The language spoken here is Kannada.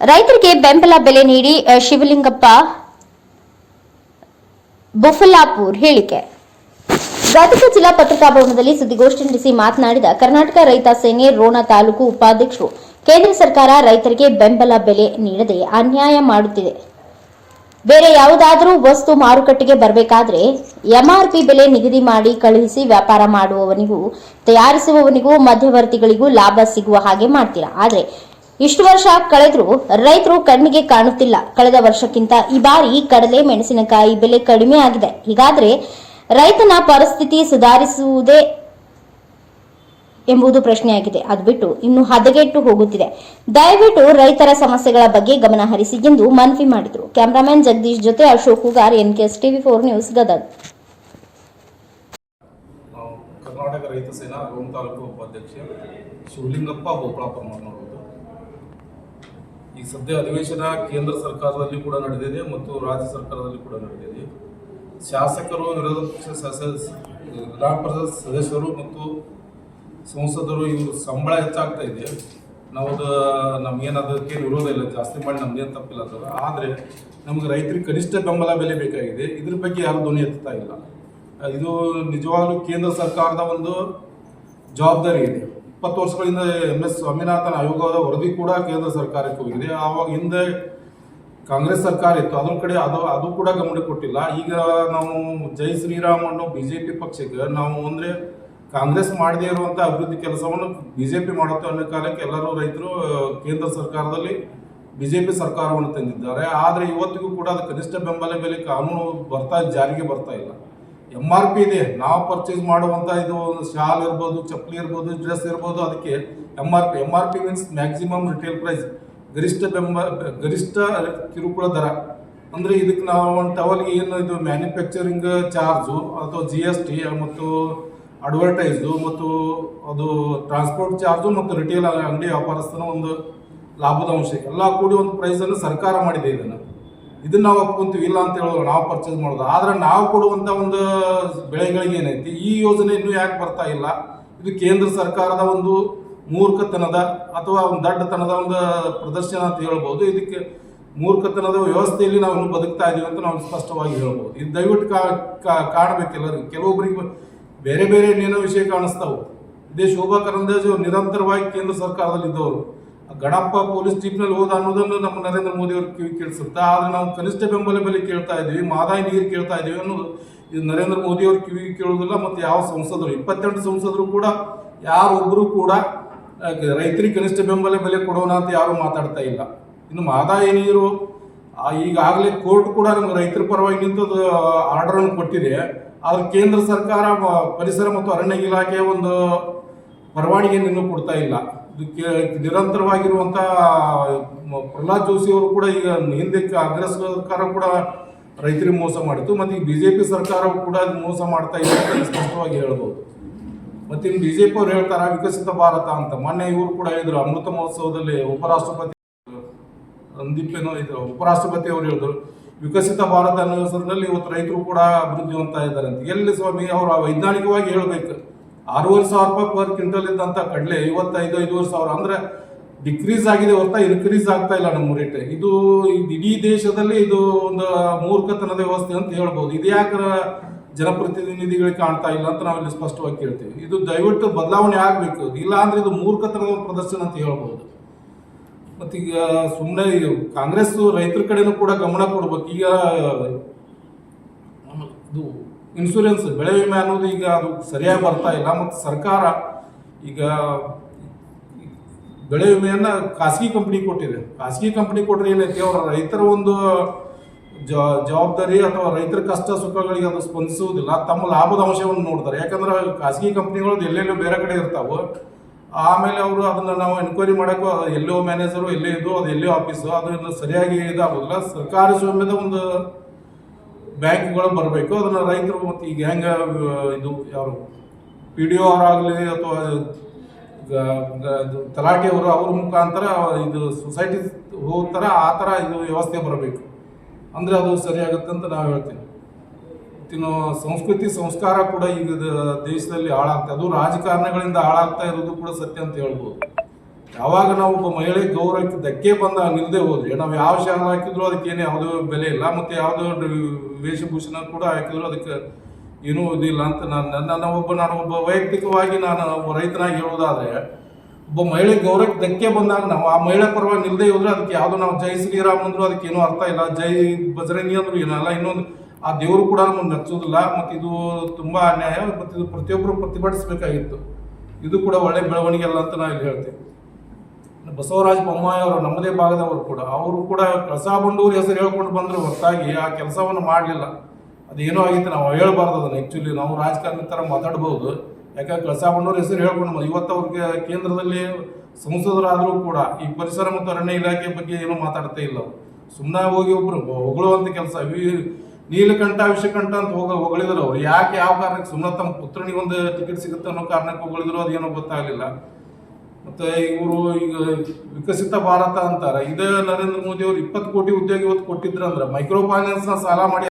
ರೈತರಿಗೆ ಬೆಂಬಲ ಬೆಲೆ ನೀಡಿ ಶಿವಲಿಂಗಪ್ಪ, ಬುಫಲಾಪುರ್ ಹೇಳಿಕೆ. ಗದಗ ಜಿಲ್ಲಾ ಪತ್ರಿಕಾಭವನದಲ್ಲಿ ಸುದ್ದಿಗೋಷ್ಠಿ ನಡೆಸಿ ಮಾತನಾಡಿದ ಕರ್ನಾಟಕ ರೈತ ಸೇನೆ ರೋಣ ತಾಲೂಕು ಉಪಾಧ್ಯಕ್ಷರು, ಕೇಂದ್ರ ಸರ್ಕಾರ ರೈತರಿಗೆ ಬೆಂಬಲ ಬೆಲೆ ನೀಡದೆ ಅನ್ಯಾಯ ಮಾಡುತ್ತಿದೆ. ಬೇರೆ ಯಾವುದಾದರೂ ವಸ್ತು ಮಾರುಕಟ್ಟೆಗೆ ಬರಬೇಕಾದ್ರೆ ಎಂಆರ್ಪಿ ಬೆಲೆ ನಿಗದಿ ಮಾಡಿ ಕಳುಹಿಸಿ ವ್ಯಾಪಾರ ಮಾಡುವವನಿಗೂ, ತಯಾರಿಸುವವನಿಗೂ ಮಧ್ಯವರ್ತಿಗಳಿಗೂ ಲಾಭ ಸಿಗುವ ಹಾಗೆ ಮಾಡ್ತೀರಾ. ಆದ್ರೆ ಇಷ್ಟು ವರ್ಷ ಕಳೆದ್ರೂ ರೈತರು ಕಣ್ಣಿಗೆ ಕಾಣುತ್ತಿಲ್ಲ. ಕಳೆದ ವರ್ಷಕ್ಕಿಂತ ಈ ಬಾರಿ ಕಡಲೆ ಮೆಣಸಿನಕಾಯಿ ಬೆಲೆ ಕಡಿಮೆ ಆಗಿದೆ. ಹೀಗಾದ್ರೆ ರೈತನ ಪರಿಸ್ಥಿತಿ ಸುಧಾರಿಸುವುದೇ ಎಂಬುದು ಪ್ರಶ್ನೆಯಾಗಿದೆ. ಅದು ಬಿಟ್ಟು ಇನ್ನು ಹದಗೆಟ್ಟು ಹೋಗುತ್ತಿದೆ. ದಯವಿಟ್ಟು ರೈತರ ಸಮಸ್ಯೆಗಳ ಬಗ್ಗೆ ಗಮನ ಹರಿಸಿ ಎಂದು ಮನವಿ ಮಾಡಿದರು. ಕ್ಯಾಮರಾಮನ್ ಜಗದೀಶ್ ಜೊತೆ Ashok Hugar, NKS TV four news, Gadag. Karnataka Raitha Sena, Rome taluk ಉಪಾಧ್ಯಕ್ಷ ಶಿವಲಿಂಗಪ್ಪ ಬೋಪಳಾಪುರ ಮಾತನಾಡುವುದು. ಈ ಸದ್ಯ ಅಧಿವೇಶನ ಕೇಂದ್ರ ಸರ್ಕಾರದಲ್ಲಿ ಕೂಡ ನಡೆದಿದೆ ಮತ್ತು ರಾಜ್ಯ ಸರ್ಕಾರದಲ್ಲಿ ಕೂಡ ನಡೆದಿದೆ. ಶಾಸಕರು, ವಿರೋಧ ಪಕ್ಷ ವಿಧಾನ ಪರಿಷತ್ ಸದಸ್ಯರು ಮತ್ತು ಸಂಸದರು ಇವರು ಸಂಬಳ ಹೆಚ್ಚಾಗ್ತಾ ಇದೆ. ನಾವು ನಮ್ಗೇನು ಅದಕ್ಕೆ ವಿರೋಧ ಇಲ್ಲ, ಜಾಸ್ತಿ ಮಾಡಿ ನಮ್ದೇನು ತಪ್ಪಿಲ್ಲ ಅಂತ ಆದರೆ ನಮಗೆ ರೈತರಿಗೆ ಕನಿಷ್ಠ ಬೆಂಬಲ ಬೆಲೆ ಬೇಕಾಗಿದೆ. ಇದ್ರ ಬಗ್ಗೆ ಯಾರು ಧ್ವನಿ ಎತ್ತಾ ಇಲ್ಲ. ಇದು ನಿಜವಾಗ್ಲೂ ಕೇಂದ್ರ ಸರ್ಕಾರದ ಒಂದು ಜವಾಬ್ದಾರಿ ಇದೆ. ಇಪ್ಪತ್ತು ವರ್ಷಗಳಿಂದ ಎಂ ಎಸ್ ಸ್ವಾಮಿನಾಥನ್ ಆಯೋಗದ ವರದಿ ಕೂಡ ಕೇಂದ್ರ ಸರ್ಕಾರಕ್ಕೆ ಹೋಗಿದೆ. ಆವಾಗ ಹಿಂದೆ ಕಾಂಗ್ರೆಸ್ ಸರ್ಕಾರ ಇತ್ತು. ಅದ್ರ ಕಡೆ ಅದು ಅದು ಕೂಡ ಗಮನ ಕೊಟ್ಟಿಲ್ಲ. ಈಗ ನಾವು ಜೈ ಶ್ರೀರಾಮ್ ಅನ್ನೋ ಬಿ ಜೆ ಪಿ ಪಕ್ಷಕ್ಕೆ ನಾವು ಅಂದರೆ ಕಾಂಗ್ರೆಸ್ ಮಾಡದೇ ಇರುವಂಥ ಅಭಿವೃದ್ಧಿ ಕೆಲಸವನ್ನು ಬಿ ಜೆ ಪಿ ಮಾಡುತ್ತೆ ಅನ್ನೋ ಕಾಲಕ್ಕೆ ಎಲ್ಲರೂ ರೈತರು ಕೇಂದ್ರ ಸರ್ಕಾರದಲ್ಲಿ ಬಿ ಜೆ ಪಿ ಸರ್ಕಾರವನ್ನು ತಂದಿದ್ದಾರೆ. ಆದರೆ ಇವತ್ತಿಗೂ ಕೂಡ ಅದು ಕನಿಷ್ಠ ಬೆಂಬಲ ಬೆಲೆ ಕಾನೂನು ಬರ್ತಾ, ಜಾರಿಗೆ ಬರ್ತಾ ಇಲ್ಲ. ಎಂ ಆರ್ ಪಿ ಇದೆ. ನಾವು ಪರ್ಚೇಸ್ ಮಾಡುವಂಥ ಇದು ಶಾಲ್ ಇರ್ಬೋದು, ಚಪ್ಪಲಿ ಇರ್ಬೋದು ಡ್ರೆಸ್ ಇರ್ಬೋದು, ಅದಕ್ಕೆ M R P M R P means maximum retail price ಗರಿಷ್ಠ ಬೆಂಬ, ಗರಿಷ್ಠ ಕಿರುಕುಳ ದರ. ಅಂದರೆ ಇದಕ್ಕೆ ನಾವು ಒಂದು ಟವಲ್ಗೆ ಏನು ಇದು ಮ್ಯಾನುಫ್ಯಾಕ್ಚರಿಂಗ್ ಚಾರ್ಜು ಅಥವಾ ಜಿ ಎಸ್ ಟಿ ಮತ್ತು ಅಡ್ವರ್ಟೈಸು ಮತ್ತು ಅದು ಟ್ರಾನ್ಸ್ಪೋರ್ಟ್ ಚಾರ್ಜು ಮತ್ತು ರಿಟೇಲ್ ಅಂಗಡಿ ವ್ಯಾಪಾರಸ್ಥನ ಒಂದು ಲಾಭದ ಅಂಶ. ಎಲ್ಲ ಕೂಡಿ ಒಂದು ಪ್ರೈಸನ್ನು ಸರ್ಕಾರ ಮಾಡಿದೆ ಇದನ್ನು. ಇದನ್ನ ನಾವು ಒಪ್ಕೊಂತೀವಿ, ಇಲ್ಲ ಅಂತ ಹೇಳೋದು ನಾವು ಪರ್ಚೇಸ್ ಮಾಡೋದು. ಆದ್ರೆ ನಾವು ಕೊಡುವಂತ ಒಂದು ಬೆಳೆಗಳಿಗೆ ಏನೈತಿ, ಈ ಯೋಜನೆ ಇನ್ನೂ ಯಾಕೆ ಬರ್ತಾ ಇಲ್ಲ? ಇದು ಕೇಂದ್ರ ಸರ್ಕಾರದ ಒಂದು ಮೂರ್ಖತನದ ಅಥವಾ ಒಂದು ದಡ್ಡತನದ ಒಂದು ಪ್ರದರ್ಶನ ಅಂತ ಹೇಳ್ಬೋದು. ಇದಕ್ಕೆ ಮೂರ್ಖತನದ ವ್ಯವಸ್ಥೆಯಲ್ಲಿ ನಾವು ಇನ್ನು ಬದುಕ್ತಾ ಇದೀವಿ ಅಂತ ನಾವು ಸ್ಪಷ್ಟವಾಗಿ ಹೇಳ್ಬೋದು. ಇದು ದಯವಿಟ್ಟು ಕಾ, ಕಾ- ಕಾಣಬೇಕು ಎಲ್ಲರಿಗೂ. ಕೆಲವೊಬ್ಬರಿಗೆ ಬೇರೆ ಬೇರೆ ಏನೇನೋ ವಿಷಯ ಕಾಣಿಸ್ತಾವು. ಇದೇ ಶೋಭಾ ಕರಂದಾಜು ನಿರಂತರವಾಗಿ ಕೇಂದ್ರ ಸರ್ಕಾರದಲ್ಲಿ ಇದ್ದವರು ಗಣಪ ಪೊಲೀಸ್ ಜೀಪ್ನಲ್ಲಿ ಹೋದ ಅನ್ನೋದನ್ನು ನಮ್ಮ ನರೇಂದ್ರ ಮೋದಿ ಅವ್ರ ಕಿವಿ ಕೇಳಿಸುತ್ತೆ, ಆದರೆ ನಾವು ಕನಿಷ್ಠ ಬೆಂಬಲ ಬೆಲೆ ಕೇಳ್ತಾ ಇದ್ದೀವಿ, ಮಾದಾಯಿ ನೀರು ಕೇಳ್ತಾ ಇದ್ದೀವಿ ಅನ್ನೋದು ಇದು ನರೇಂದ್ರ ಮೋದಿ ಅವ್ರ ಕಿವಿ ಕೇಳೋದಿಲ್ಲ ಮತ್ತು ಯಾವ ಸಂಸದರು, ಇಪ್ಪತ್ತೆಂಟು ಸಂಸದರು ಕೂಡ, ಯಾರೊಬ್ಬರು ಕೂಡ ರೈತರಿಗೆ ಕನಿಷ್ಠ ಬೆಂಬಲ ಬೆಲೆ ಕೊಡೋಣ ಅಂತ ಯಾರು ಮಾತಾಡ್ತಾ ಇಲ್ಲ. ಇನ್ನು ಮಾದಾಯಿ ನೀರು ಈಗಾಗಲೇ ಕೋರ್ಟ್ ಕೂಡ ನಮ್ಗೆ ರೈತರ ಪರವಾಗಿ ನಿಂತು ಆರ್ಡರ್ ಅನ್ನು ಕೊಟ್ಟಿದೆ. ಆದ್ರೆ ಕೇಂದ್ರ ಸರ್ಕಾರ ಪರಿಸರ ಮತ್ತು ಅರಣ್ಯ ಇಲಾಖೆ ಒಂದು ಪರವಾನಗಿಯನ್ನು ಇನ್ನೂ ಕೊಡ್ತಾ ಇಲ್ಲ. ಇದಕ್ಕೆ ನಿರಂತರವಾಗಿರುವಂತ, ಮ- ಪ್ರಹ್ಲಾದ್ ಜೋಶಿ ಅವರು ಕೂಡ ಈಗ ಹಿಂದೆ ಕಾಂಗ್ರೆಸ್ ಸರ್ಕಾರ ಕೂಡ ರೈತರಿಗೆ ಮೋಸ ಮಾಡಿತು ಮತ್ತೆ ಈಗ ಬಿಜೆಪಿ ಸರ್ಕಾರವು ಕೂಡ ಮೋಸ ಮಾಡ್ತಾ ಇದೆ ಅಂತ ಸ್ಪಷ್ಟವಾಗಿ ಹೇಳ್ಬೋದು. ಮತ್ತೆ ಇನ್ನು ಬಿಜೆಪಿ ಅವ್ರು ಹೇಳ್ತಾರೆ, ವಿಕಸಿತ ಭಾರತ ಅಂತ. ಮೊನ್ನೆ ಇವರು ಕೂಡ ಹೇಳಿದ್ರು, ಅಮೃತ ಮಹೋತ್ಸವದಲ್ಲಿ ಉಪರಾಷ್ಟ್ರಪತಿ ರಂದೀಪ್ ಏನೋ ಇದು ಉಪರಾಷ್ಟ್ರಪತಿ ಅವರು ಹೇಳಿದ್ರು, ವಿಕಸಿತ ಭಾರತ ಅನ್ನೋ ಹೆಸರಿನಲ್ಲಿ ಇವತ್ತು ರೈತರು ಕೂಡ ಅಭಿವೃದ್ಧಿ ಹೊಂದ್ತಾ ಇದ್ದಾರೆ ಅಂತ. ಎಲ್ಲಿ ಸ್ವಾಮಿ, ಅವರು ವೈಜ್ಞಾನಿಕವಾಗಿ ಹೇಳ್ಬೇಕು. ಆರೂವರೆ ಸಾವಿರ ರೂಪಾಯಿ ಪರ್ ಕ್ವಿಂಟಲ್ ಇದ್ದಂಥ ಕಡಲೆ ಇವತ್ತೈದು ಐದೂವರೆ ಸಾವಿರ ಅಂದ್ರೆ ಡಿಕ್ರೀಸ್ ಆಗಿದೆ ಹೊರತ ಇನ್ಕ್ರೀಸ್ ಆಗ್ತಾ ಇಲ್ಲ ನಮ್ಮ ರೇಟ್. ಇದು ಇಡೀ ದೇಶದಲ್ಲಿ ಇದು ಒಂದು ಮೂರ್ಖತನದ ವ್ಯವಸ್ಥೆ ಅಂತ ಹೇಳ್ಬೋದು. ಇದು ಯಾಕೆ ಜನಪ್ರತಿನಿಧಿಗಳಿಗೆ ಕಾಣ್ತಾ ಇಲ್ಲ ಅಂತ ನಾವಿಲ್ಲಿ ಸ್ಪಷ್ಟವಾಗಿ ಕೇಳ್ತೀವಿ. ಇದು ದಯವಿಟ್ಟು ಬದಲಾವಣೆ ಆಗಬೇಕು. ಇಲ್ಲ ಅಂದ್ರೆ ಇದು ಮೂರ್ಖತನದ ಪ್ರದರ್ಶನ ಅಂತ ಹೇಳ್ಬೋದು. ಮತ್ತೀಗ ಸುಮ್ಮನೆ ಕಾಂಗ್ರೆಸ್ ರೈತರ ಕಡೆನೂ ಕೂಡ ಗಮನ ಕೊಡ್ಬೇಕು. ಈಗ ಇದು ಇನ್ಶೂರೆನ್ಸ್ ಬೆಳೆ ವಿಮೆ ಅನ್ನೋದು ಈಗ ಅದು ಸರಿಯಾಗಿ ಬರ್ತಾ ಇಲ್ಲ. ಮತ್ತು ಸರ್ಕಾರ ಈಗ ಬೆಳೆ ವಿಮೆಯನ್ನು ಖಾಸಗಿ ಕಂಪ್ನಿ ಕೊಟ್ಟಿದೆ. ಖಾಸಗಿ ಕಂಪ್ನಿ ಕೊಟ್ಟರೆ ಏನೈತಿ? ಅವರ ರೈತರ ಒಂದು ಜವಾಬ್ದಾರಿ ಅಥವಾ ರೈತರ ಕಷ್ಟ ಸುಖಗಳಿಗೆ ಅದು ಸ್ಪಂದಿಸುವುದಿಲ್ಲ. ತಮ್ಮ ಲಾಭದ ಅಂಶವನ್ನು ನೋಡ್ತಾರೆ. ಯಾಕಂದ್ರೆ ಖಾಸಗಿ ಕಂಪ್ನಿಗಳು ಎಲ್ಲೆಲ್ಲೋ ಬೇರೆ ಕಡೆ ಇರ್ತಾವೆ. ಆಮೇಲೆ ಅವರು ಅದನ್ನ ನಾವು ಎನ್ಕ್ವೈರಿ ಮಾಡೋಕ್ಕೂ ಅದು ಎಲ್ಲೋ ಮ್ಯಾನೇಜರು ಎಲ್ಲೇ ಇದು, ಅದು ಎಲ್ಲೋ ಆಫೀಸು ಅದನ್ನು ಸರಿಯಾಗಿ ಇದಾಗೋದಿಲ್ಲ. ಸರ್ಕಾರಿ ಸ್ವಾಮ್ಯದ ಒಂದು ಬ್ಯಾಂಕ್ಗಳು ಬರಬೇಕು. ಅದನ್ನು ರೈತರು ಮತ್ತು ಈಗ ಹೆಂಗೆ, ಇದು ಯಾರು, ಪಿ ಡಿ ಅವರಾಗಲಿ ಅಥವಾ ತಲಾಟಿಯವರು ಅವ್ರ ಮುಖಾಂತರ ಇದು ಸೊಸೈಟಿ ಹೋಗ್ತಾರ ಆ ಥರ ಇದು ವ್ಯವಸ್ಥೆ ಬರಬೇಕು. ಅಂದರೆ ಅದು ಸರಿಯಾಗುತ್ತೆ ಅಂತ ನಾವು ಹೇಳ್ತೀವಿ. ಇನ್ನು ಸಂಸ್ಕೃತಿ ಸಂಸ್ಕಾರ ಕೂಡ ಈಗ ದೇಶದಲ್ಲಿ ಹಾಳಾಗ್ತದೆ ಅದು ರಾಜಕಾರಣಗಳಿಂದ ಹಾಳಾಗ್ತಾ ಇರೋದು ಕೂಡ ಸತ್ಯ ಅಂತ ಹೇಳ್ಬೋದು. ಯಾವಾಗ ನಾವು ಒಬ್ಬ ಮಹಿಳೆ ಗೌರವಕ್ಕೆ ಧಕ್ಕೆ ಬಂದಾಗ ನಿಲ್ಲದೆ ಹೋದ್ರೆ ನಾವು ಯಾವ ಶಾಲೆ ಹಾಕಿದ್ರು ಅದಕ್ಕೇನು ಯಾವುದೋ ಬೆಲೆ ಇಲ್ಲ. ಮತ್ತು ಯಾವುದೋ ವೇಷಭೂಷಣ ಕೂಡ ಹಾಕಿದ್ರು, ಅದಕ್ಕೆ ಏನೂ ಇದಿಲ್ಲ ಅಂತ ನಾನು ನನ್ನ ಒಬ್ಬ ನಾನು ಒಬ್ಬ ವೈಯಕ್ತಿಕವಾಗಿ ನಾನು ರೈತನಾಗಿ ಹೇಳೋದಾದ್ರೆ ಒಬ್ಬ ಮಹಿಳೆ ಗೌರವಕ್ಕೆ ಧಕ್ಕೆ ಬಂದಾಗ ನಾವು ಆ ಮಹಿಳೆ ಪರವಾಗಿ ನಿಲ್ಲದೆ ಹೋದ್ರೆ ಅದಕ್ಕೆ ಯಾವುದೋ ನಾವು ಜೈ ಶ್ರೀರಾಮ್ ಅಂದ್ರು ಅದಕ್ಕೆ ಏನೂ ಅರ್ಥ ಇಲ್ಲ. ಜೈ ಬಜರಂಗಿ ಅಂದ್ರೂ ಏನಲ್ಲ ಇನ್ನೊಂದು ಆ ದೇವರು ಕೂಡ ನಮಗೆ ನಚ್ಚೋದಿಲ್ಲ ಮತ್ತು ಇದು ತುಂಬ ಅನ್ಯಾಯ. ಮತ್ತು ಇದು ಪ್ರತಿಯೊಬ್ಬರು ಪ್ರತಿಭಟಿಸಬೇಕಾಗಿತ್ತು. ಇದು ಕೂಡ ಒಳ್ಳೆ ಬೆಳವಣಿಗೆ ಅಲ್ಲ ಅಂತ ನಾವು ಇಲ್ಲಿ ಹೇಳ್ತೇವೆ ಬಸವರಾಜ ಬೊಮ್ಮಾಯಿ ಅವರು ನಮ್ಮದೇ ಭಾಗದವರು ಕೂಡ, ಅವರು ಕೂಡ ಕಳಸಾ ಬಂಡೂರಿ ಹೆಸರು ಹೇಳ್ಕೊಂಡು ಬಂದರು ಹೊರತಾಗಿ ಆ ಕೆಲಸವನ್ನು ಮಾಡಲಿಲ್ಲ. ಅದೇನೋ ಆಗಿತ್ತು, ನಾವು ಹೇಳ್ಬಾರ್ದು ಅದನ್ನು. ಆ್ಯಕ್ಚುಲಿ ನಾವು ರಾಜಕಾರಣಿ ಥರ ಮಾತಾಡ್ಬೋದು. ಯಾಕಂದ್ರೆ ಕಳಸಾ ಬಂಡೂರು ಹೆಸರು ಹೇಳ್ಕೊಂಡು. ಇವತ್ತು ಅವ್ರಿಗೆ ಕೇಂದ್ರದಲ್ಲಿ ಸಂಸದರಾದರೂ ಕೂಡ ಈ ಪರಿಸರ ಮತ್ತು ಅರಣ್ಯ ಇಲಾಖೆ ಬಗ್ಗೆ ಏನೂ ಮಾತಾಡ್ತಾ ಇಲ್ಲ ಸುಮ್ಮನೆ ಹೋಗಿ ಒಬ್ರು ಹೊಗಳುವಂಥ ಕೆಲಸ. ನೀಲಕಂಠ, ವಿಷಕಂಠ ಅಂತ ಹೋಗ, ಹೊಗಳಿದ್ರು ಅವ್ರು. ಯಾಕೆ ಯಾವ ಕಾರಣಕ್ಕೆ ಸುಮ್ಮನೆ ತಮ್ಮ ಪುತ್ರನಿಗೆ ಒಂದು ಟಿಕೆಟ್ ಸಿಗುತ್ತೆ ಅನ್ನೋ ಕಾರಣಕ್ಕೆ ಹೊಗಳಿದ್ರು, ಅದೇನೋ ಗೊತ್ತಾಗಲಿಲ್ಲ. ಮತ್ತೆ ಇವರು ಈಗ ವಿಕಸಿತ ಭಾರತ ಅಂತಾರೆ. ಇದೇ ನರೇಂದ್ರ ಮೋದಿ ಅವರು ಇಪ್ಪತ್ತು ಕೋಟಿ ಉದ್ಯೋಗ ಇವತ್ತು ಕೊಟ್ಟಿದ್ರು ಅಂದ್ರೆ ಮೈಕ್ರೋ ಫೈನಾನ್ಸ್ನ ಸಾಲ ಮಾಡಿ